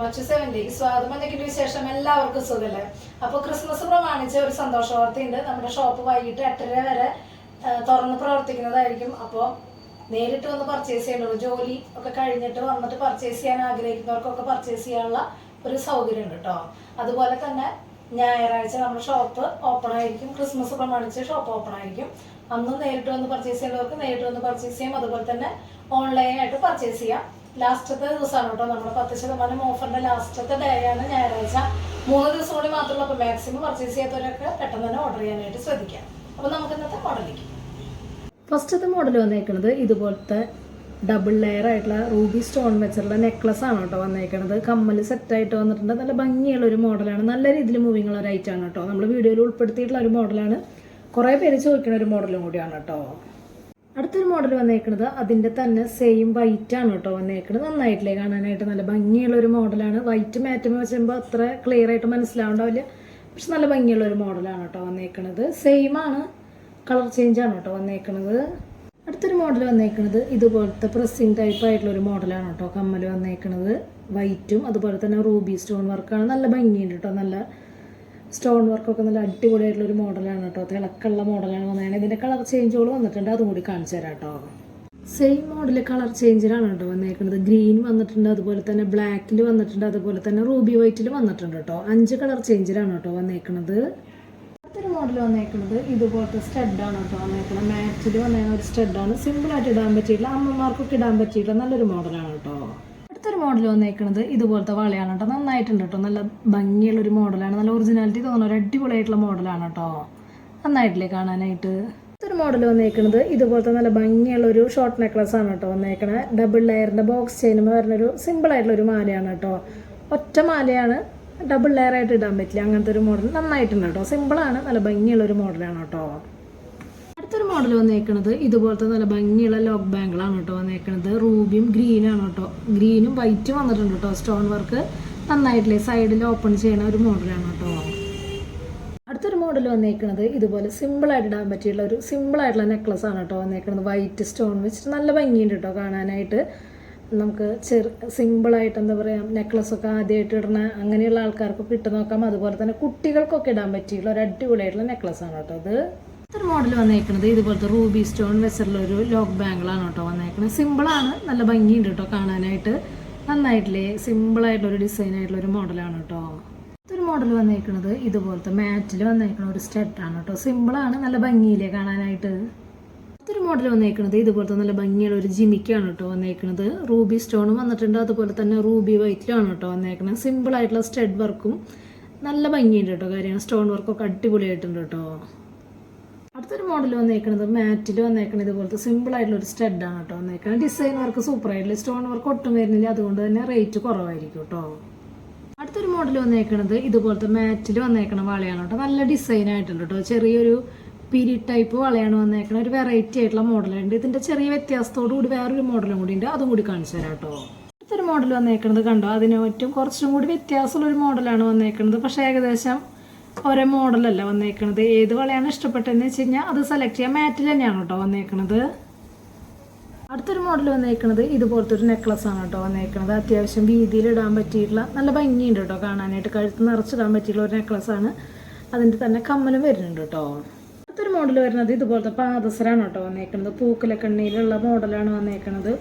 മറ്റു സെവനിലേക്ക് സ്വാഗതം. എന്തൊക്കെയുണ്ട് വിശേഷം? എല്ലാവർക്കും സുഖല്ലേ? അപ്പോൾ ക്രിസ്മസ് പ്രമാണിച്ച് ഒരു സന്തോഷ വാർത്തയുണ്ട് നമ്മുടെ ഷോപ്പ് വൈകിട്ട് എട്ടര വരെ തുറന്ന് പ്രവർത്തിക്കുന്നതായിരിക്കും. അപ്പോൾ നേരിട്ട് വന്ന് പർച്ചേസ് ചെയ്യേണ്ടത് ജോലി ഒക്കെ കഴിഞ്ഞിട്ട് വന്നിട്ട് പർച്ചേസ് ചെയ്യാൻ ആഗ്രഹിക്കുന്നവർക്കൊക്കെ പർച്ചേസ് ചെയ്യാനുള്ള ഒരു സൗകര്യം ഉണ്ട് കേട്ടോ അതുപോലെ തന്നെ ഞായറാഴ്ച നമ്മുടെ ഷോപ്പ് ഓപ്പൺ ആയിരിക്കും. ക്രിസ്മസ് പ്രമാണിച്ച് ഷോപ്പ് ഓപ്പൺ ആയിരിക്കും. അന്നും നേരിട്ട് വന്ന് പർച്ചേസ് ചെയ്യുന്നവർക്ക് നേരിട്ട് വന്ന് പർച്ചേസ് ചെയ്യാം. അതുപോലെ തന്നെ ഓൺലൈനായിട്ട് പർച്ചേസ് ചെയ്യാം. ലാസ്റ്റത്തെ ദിവസമാണ് കേട്ടോ. നമ്മുടെ പത്ത് ശതമാനം ഓഫറിന്റെ ലാസ്റ്റത്തെ ഡേ ആണ് ഞായറാഴ്ച. മൂന്ന് ദിവസം കൂടി മാത്രമല്ല അപ്പോൾ മാക്സിമം പർച്ചേസ് ചെയ്യാത്തവരൊക്കെ പെട്ടെന്ന് തന്നെ ഓർഡർ ചെയ്യാനായിട്ട് ശ്രദ്ധിക്കാം. അപ്പോൾ നമുക്ക് ഇന്നത്തെ മോഡലിലേക്ക് ഫസ്റ്റത്തെ മോഡൽ വന്നേക്കുന്നത് ഇതുപോലത്തെ ഡബിൾ ലെയർ ആയിട്ടുള്ള റൂബി സ്റ്റോൺ വെച്ചുള്ള നെക്ലസ് ആണ് കേട്ടോ വന്നേക്കുന്നത് കമ്മൽ സെറ്റായിട്ട് വന്നിട്ടുണ്ട്. നല്ല ഭംഗിയുള്ള ഒരു മോഡലാണ് നല്ല രീതിയിൽ മൂവിങ് ഉള്ള ഒരു ഐറ്റം ആണ് കേട്ടോ. നമ്മൾ വീഡിയോയിൽ ഉൾപ്പെടുത്തിയിട്ടുള്ള ഒരു മോഡലാണ് കുറേ പേര് ചോദിക്കുന്ന ഒരു മോഡലും കൂടിയാണ് കേട്ടോ. അടുത്തൊരു മോഡൽ വന്നേക്കുന്നത് അതിന്റെ തന്നെ സെയിം വൈറ്റ് ആണ് കേട്ടോ വന്നേക്കുന്നത് നന്നായിട്ടില്ലേ കാണാനായിട്ട്. നല്ല ഭംഗിയുള്ള ഒരു മോഡലാണ് വൈറ്റ് മാറ്റം വെച്ചുമ്പോൾ അത്ര ക്ലിയർ ആയിട്ട് മനസ്സിലാവുണ്ടാവില്ല. പക്ഷെ നല്ല ഭംഗിയുള്ള ഒരു മോഡലാണ് കേട്ടോ വന്നേക്കുന്നത് സെയിം ആണ്. കളർ ചേഞ്ച് ആണ് കേട്ടോ വന്നേക്കുന്നത് അടുത്തൊരു മോഡൽ വന്നേക്കുന്നത് ഇതുപോലത്തെ പ്രസ്സിങ് ടൈപ്പ് ആയിട്ടുള്ള ഒരു മോഡലാണ് കേട്ടോ കമ്മൽ വന്നേക്കുന്നത് വൈറ്റും അതുപോലെ തന്നെ റൂബി സ്റ്റോൺ വർക്കാണ് നല്ല ഭംഗിയുണ്ട് കേട്ടോ. നല്ല സ്റ്റോൺ വർക്കൊക്കെ നല്ല അടിപൊളിയായിട്ടുള്ള ഒരു മോഡലാണ് കേട്ടോ. തിളക്കുള്ള മോഡലാണ് വന്നതാണ് ഇതിന്റെ കളർ ചേഞ്ചുകൾ വന്നിട്ടുണ്ട്. അതും കൂടി കാണിച്ചു തരാം കേട്ടോ. സെയിം മോഡൽ കളർ ചേഞ്ചിലാണ് കേട്ടോ വന്നേക്കുന്നത് ഗ്രീൻ വന്നിട്ടുണ്ട് അതുപോലെ തന്നെ ബ്ലാക്കിൽ വന്നിട്ടുണ്ട് അതുപോലെ തന്നെ റൂബി വൈറ്റിൽ വന്നിട്ടുണ്ട് കേട്ടോ. അഞ്ച് കളർ ചേഞ്ചിലാണ് കേട്ടോ വന്നേക്കുന്നത് അടുത്തൊരു മോഡൽ വന്നേക്കുന്നത് ഇതുപോലത്തെ സ്റ്റഡാണ് കേട്ടോ വന്നേക്കുന്നത് മാറ്റിൽ വന്നേക്കുന്ന ഒരു സ്റ്റഡാണ് സിമ്പിളായിട്ട് ഇടാൻ പറ്റിയിട്ടുള്ള അമ്മമാർക്കൊക്കെ ഇടാൻ പറ്റിയിട്ടുള്ള നല്ലൊരു മോഡലാണ് കേട്ടോ. അടുത്തൊരു മോഡൽ വന്നേക്കുന്നത് ഇതുപോലത്തെ വളയാണ് കേട്ടോ. നന്നായിട്ടുണ്ട് കേട്ടോ. നല്ല ഭംഗിയുള്ള ഒരു മോഡലാണ് നല്ല ഒറിജിനാലിറ്റി തോന്നുന്ന ഒരു അടിപൊളിയായിട്ടുള്ള മോഡലാണ് കേട്ടോ. നന്നായിട്ടില്ലേ കാണാനായിട്ട്? അടുത്തൊരു മോഡൽ വന്നേക്കുന്നത് ഇതുപോലത്തെ നല്ല ഭംഗിയുള്ള ഒരു ഷോർട്ട് നെക്ലസ് ആണ് കേട്ടോ വന്നേക്കണത് ഡബിൾ ലെയറിന്റെ ബോക്സ് ചെയിനുമ്പോൾ വരുന്നൊരു സിമ്പിൾ ആയിട്ടുള്ള ഒരു മാലയാണ് കേട്ടോ. ഒറ്റ മാലയാണ്. ഡബിൾ ലെയർ ആയിട്ട് ഇടാൻ പറ്റില്ല. അങ്ങനത്തെ ഒരു മോഡൽ നന്നായിട്ടുണ്ട് കേട്ടോ. സിമ്പിളാണ് നല്ല ഭംഗിയുള്ള ഒരു മോഡലാണ് കേട്ടോ. അടുത്തൊരു മോഡൽ വന്നേക്കണത് ഇതുപോലത്തെ നല്ല ഭംഗിയുള്ള ലോക്ക് ബാങ്കിളാണ് കേട്ടോ വന്നേക്കണത്. റൂബിയും ഗ്രീനാണ് കേട്ടോ. ഗ്രീനും വൈറ്റും വന്നിട്ടുണ്ട് കേട്ടോ. സ്റ്റോൺ വർക്ക് നന്നായിട്ടില്ലേ? സൈഡിൽ ഓപ്പൺ ചെയ്യണ ഒരു മോഡലാണ് കേട്ടോ. അടുത്തൊരു മോഡൽ വന്നേക്കണത് ഇതുപോലെ സിമ്പിളായിട്ട് ഇടാൻ പറ്റിയുള്ള ഒരു സിമ്പിളായിട്ടുള്ള നെക്ലസ് ആണ് കേട്ടോ വന്നേക്കുന്നത് വൈറ്റ് സ്റ്റോൺ വെച്ചിട്ട് നല്ല ഭംഗിയുണ്ട് കേട്ടോ കാണാനായിട്ട്. നമുക്ക് ചെറു സിമ്പിളായിട്ട് എന്താ പറയുക നെക്ലസ്സൊക്കെ ആദ്യമായിട്ട് ഇടുന്ന അങ്ങനെയുള്ള ആൾക്കാർക്കൊക്കെ ഇട്ട് നോക്കാം അതുപോലെ തന്നെ കുട്ടികൾക്കൊക്കെ ഇടാൻ പറ്റിയുള്ള ഒരു അടിപൊളിയായിട്ടുള്ള നെക്ലസ് ആണ് കേട്ടോ അത്. ഒരു മോഡൽ വന്നേക്കുന്നത് ഇതുപോലത്തെ റൂബി സ്റ്റോൺ വെസറിലൊരു ലോക്ക് ബാങ്കിളാണ് കേട്ടോ വന്നേക്കുന്നത് സിമ്പിളാണ് നല്ല ഭംഗിയുണ്ട് കേട്ടോ കാണാനായിട്ട്. നന്നായിട്ടില്ലേ? സിമ്പിളായിട്ടുള്ള ഒരു മോഡലാണ് കേട്ടോ. ഒരു മോഡൽ വന്നേക്കുന്നത് ഇതുപോലത്തെ മാറ്റിൽ വന്നേക്കുന്ന ഒരു സ്റ്റെട്ടാണ് കേട്ടോ. സിമ്പിളാണ് നല്ല ഭംഗിയില്ലേ കാണാനായിട്ട്? അടുത്തൊരു മോഡൽ വന്നേക്കുന്നത് ഇതുപോലത്തെ നല്ല ഭംഗിയുള്ള ഒരു ജിമിക്കാണ് കേട്ടോ വന്നേക്കുന്നത് റൂബി സ്റ്റോണും വന്നിട്ടുണ്ട്. അതുപോലെ തന്നെ റൂബി വൈറ്റിലാണ് കേട്ടോ വന്നേക്കുന്നത് സിമ്പിൾ ആയിട്ടുള്ള സ്റ്റഡ് വർക്കും നല്ല ഭംഗിയുണ്ട് കേട്ടോ കാര്യമാണ്. സ്റ്റോൺ വർക്കൊക്കെ അടിപൊളിയായിട്ടുണ്ട് കേട്ടോ. അടുത്തൊരു മോഡൽ വന്നേക്കുന്നത് മാറ്റിൽ വന്നേക്കുന്നത് ഇതുപോലത്തെ സിമ്പിൾ ആയിട്ടുള്ള ഒരു സ്റ്റഡാണ് കേട്ടോ വന്നേക്കുന്നത് ഡിസൈൻ വർക്ക് സൂപ്പർ ആയിട്ടുള്ള സ്റ്റോൺ വർക്ക് ഒട്ടും വരുന്നില്ല. അതുകൊണ്ട് തന്നെ റേറ്റ് കുറവായിരിക്കും കേട്ടോ. അടുത്തൊരു മോഡൽ വന്നേക്കുന്നത് ഇതുപോലത്തെ മാറ്റിൽ വന്നേക്കണ വളയാണ് കേട്ടോ. നല്ല ഡിസൈൻ ആയിട്ടുണ്ട് കേട്ടോ. ചെറിയൊരു പിരി ടൈപ്പ് വളയാണ് വന്നേക്കണ ഒരു വെറൈറ്റി ആയിട്ടുള്ള മോഡലുണ്ട് ഇതിന്റെ ചെറിയ വ്യത്യാസത്തോടു കൂടി വേറൊരു മോഡലും കൂടി ഉണ്ട്. അതും കൂടി കാണിച്ചു തരാം കേട്ടോ. അടുത്തൊരു മോഡൽ വന്നേക്കുന്നത് കണ്ടോ? അതിന് പറ്റും കുറച്ചും കൂടി വ്യത്യാസമുള്ള ഒരു മോഡലാണ് വന്നേക്കുന്നത് പക്ഷേ ഏകദേശം ഒരേ മോഡലല്ല വന്നേക്കണത്. ഏത് വളയാണ് ഇഷ്ടപ്പെട്ടതെന്ന് വെച്ച് കഴിഞ്ഞാൽ അത് സെലക്ട് ചെയ്യാൻ മാറ്റിൽ തന്നെയാണ് കേട്ടോ വന്നേക്കണത്. അടുത്തൊരു മോഡൽ വന്നേക്കണത് ഇതുപോലത്തെ ഒരു നെക്ലസ് ആണ് കേട്ടോ വന്നേക്കണത്. അത്യാവശ്യം വീതിയിൽ ഇടാൻ പറ്റിയിട്ടുള്ള നല്ല ഭംഗിയുണ്ട് കേട്ടോ കാണാനായിട്ട്. കഴുത്ത് നിറച്ചിടാൻ പറ്റിയിട്ടുള്ള ഒരു നെക്ലസ് ആണ്. അതിന്റെ തന്നെ കമ്മലും വരുന്നുണ്ട് കേട്ടോ. അടുത്തൊരു മോഡൽ വരുന്നത് ഇതുപോലത്തെ പാദസരാണ് കേട്ടോ വന്നേക്കുന്നത് പൂക്കലക്കണ്ണിയിലുള്ള മോഡലാണ് വന്നേക്കുന്നത്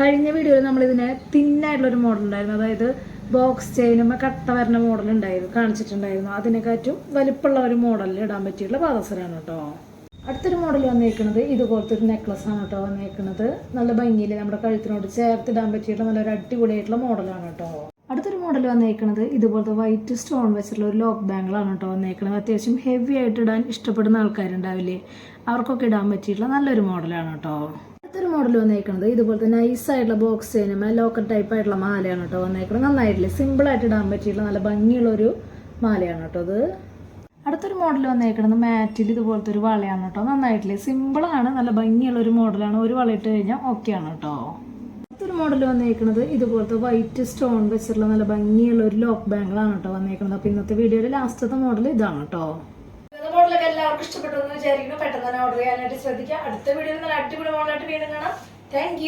കഴിഞ്ഞ വീഡിയോയിൽ നമ്മളിതിനെ തിന്നായിട്ടുള്ളൊരു മോഡൽ ഉണ്ടായിരുന്നു. അതായത് ബോക്സ് ചെയിനുമ്പോൾ കട്ട വരുന്ന മോഡൽ ഉണ്ടായിരുന്നു കാണിച്ചിട്ടുണ്ടായിരുന്നു. അതിനെക്കാട്ടും വലിപ്പമുള്ള ഒരു മോഡലിൽ ഇടാൻ പറ്റിയിട്ടുള്ള പാദസരാണ് കേട്ടോ അടുത്തൊരു മോഡൽ വന്നേക്കുന്നത് ഇതുപോലത്തെ ഒരു നെക്ലസ് ആണ് കേട്ടോ വന്നേക്കുന്നത് നല്ല ഭംഗിയിൽ നമ്മുടെ കഴുത്തിനോട് ചേർത്തിടാൻ പറ്റിയിട്ടുള്ള നല്ലൊരു അടിപൊളിയായിട്ടുള്ള മോഡലാണ് കേട്ടോ അടുത്തൊരു മോഡൽ വന്നേക്കുന്നത് ഇതുപോലത്തെ വൈറ്റ് സ്റ്റോൺ വെച്ചിട്ടുള്ള ഒരു ലോക്ക് ബാങ്കിളാണ് കേട്ടോ വന്നേക്കുന്നത് അത്യാവശ്യം ഹെവി ആയിട്ട് ഇടാൻ ഇഷ്ടപ്പെടുന്ന ആൾക്കാരുണ്ടാവില്ലേ? അവർക്കൊക്കെ ഇടാൻ പറ്റിയിട്ടുള്ള നല്ലൊരു മോഡലാണ് കേട്ടോ അടുത്തൊരു മോഡൽ വന്നേക്കുന്നത് നൈസ് ആയിട്ടുള്ള ബോക്സ് ചെയ്യുന്ന ലോക്കൽ ടൈപ്പ് ആയിട്ടുള്ള മാലയാണ് കേട്ടോ വന്നേക്കുന്നത് നന്നായിട്ടില്ലേ? സിമ്പിൾ ആയിട്ട് ഇടാൻ പറ്റിയിട്ടുള്ള നല്ല ഭംഗിയുള്ള ഒരു മാലയാണ് കേട്ടോ അത്. അടുത്തൊരു മോഡൽ വന്നേക്കുന്നത് മാറ്റിൽ ഇതുപോലത്തെ ഒരു വളയാണ് കേട്ടോ. നന്നായിട്ടില്ലേ? സിമ്പിളാണ് നല്ല ഭംഗിയുള്ള ഒരു മോഡലാണ് ഒരു വള ഇട്ട് കഴിഞ്ഞാൽ ഓക്കെയാണ് കേട്ടോ. അടുത്തൊരു മോഡൽ വന്നേക്കുന്നത് ഇതുപോലത്തെ വൈറ്റ് സ്റ്റോൺ വെച്ചിട്ടുള്ള നല്ല ഭംഗിയുള്ള ഒരു ലോക്ക് ബാങ്കിളാണ് കേട്ടോ വന്നേക്കുന്നത് അപ്പോൾ ഇന്നത്തെ വീഡിയോയിൽ ലാസ്റ്റത്തെ മോഡൽ ഇതാണ് കേട്ടോ. മോഡലൊക്കെ എല്ലാവർക്കും ഇഷ്ടപ്പെട്ടു എന്ന് വിചാരിക്കുന്നു. പെട്ടെന്ന് തന്നെ ഓർഡർ ചെയ്യാനായിട്ട് ശ്രദ്ധിക്കുക. അടുത്ത വീഡിയോയിൽ നല്ല അടിപൊളി മോഡലായിട്ട് വീണ്ടും കാണാം. താങ്ക്